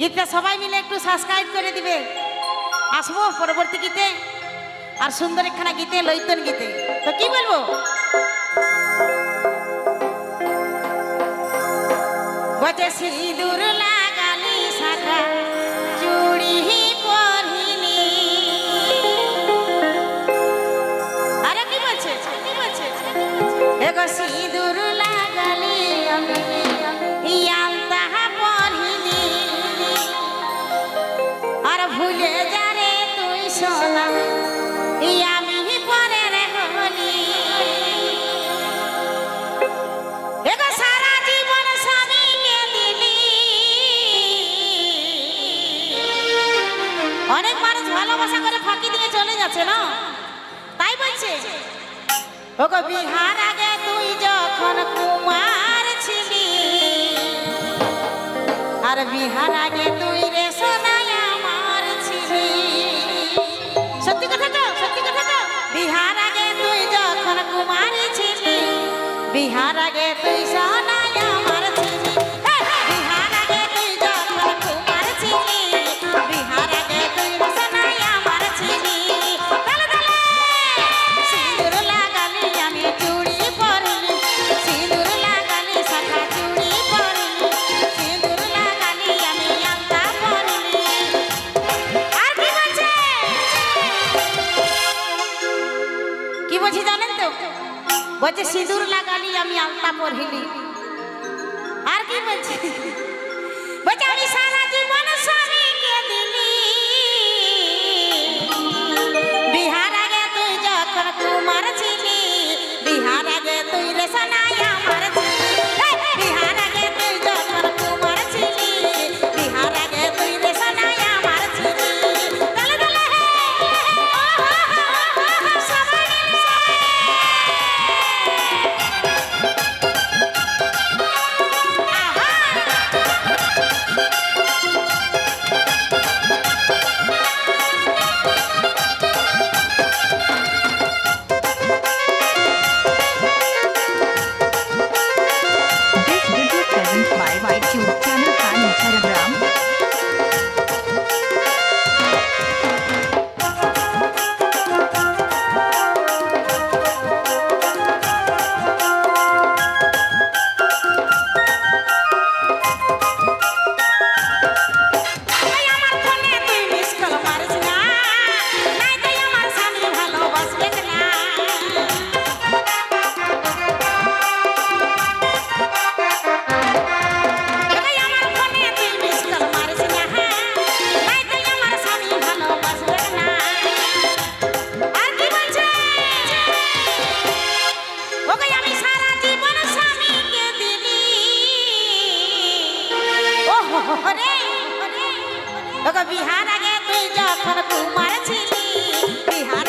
গীতটা সবাই মিলে একটু সাবস্ক্রাইব করে দিবে। আসব পরবর্তী গীতে। আর সুন্দর একখানা গীতে লৈতন গীতে। তো কি বলব? বচে সিঁদুর অনেক মানুষ ভালোবাসা করে ফাঁকি দিয়ে চলে যাচ্ছে, না? তাই বলছে, ওগো বিহার আগে তুই যখন কুমার ছিলি, আর বিহার আগে তুই রে সোনাই আমার ছিলি। সত্যি কথা তো? সত্যি কথা তো? বিহার আগে তুই যখন কুমার ছিলি, বিহার আগে তুই সা বলছে সিঁদুর লাগালি আমি আলতা পরহিলি। আর কি বলছে? বলছে আমি হরে বিহার আগে তুই যখন কুমার ছিলি বিহার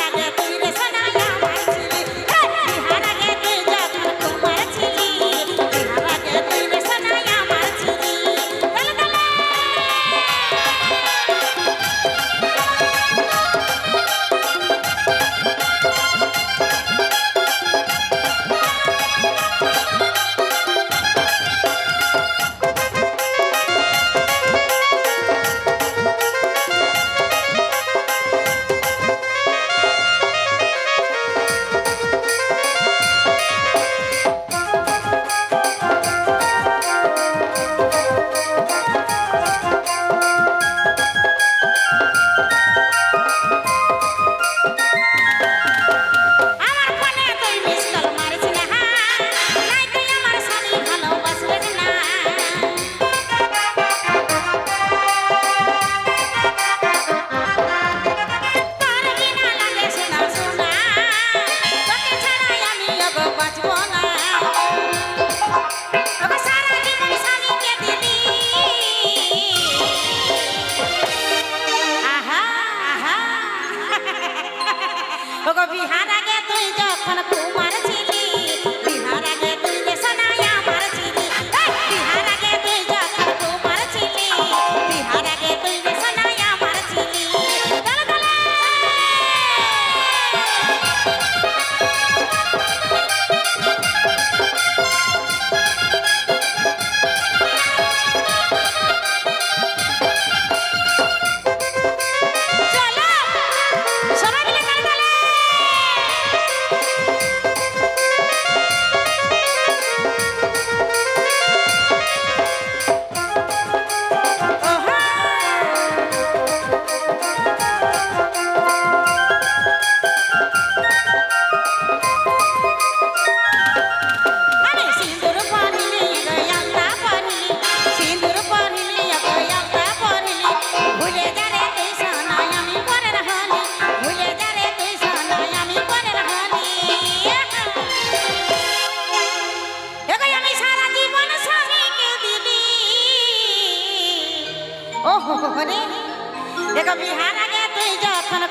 হো এগো বিহার আগে তুই যখন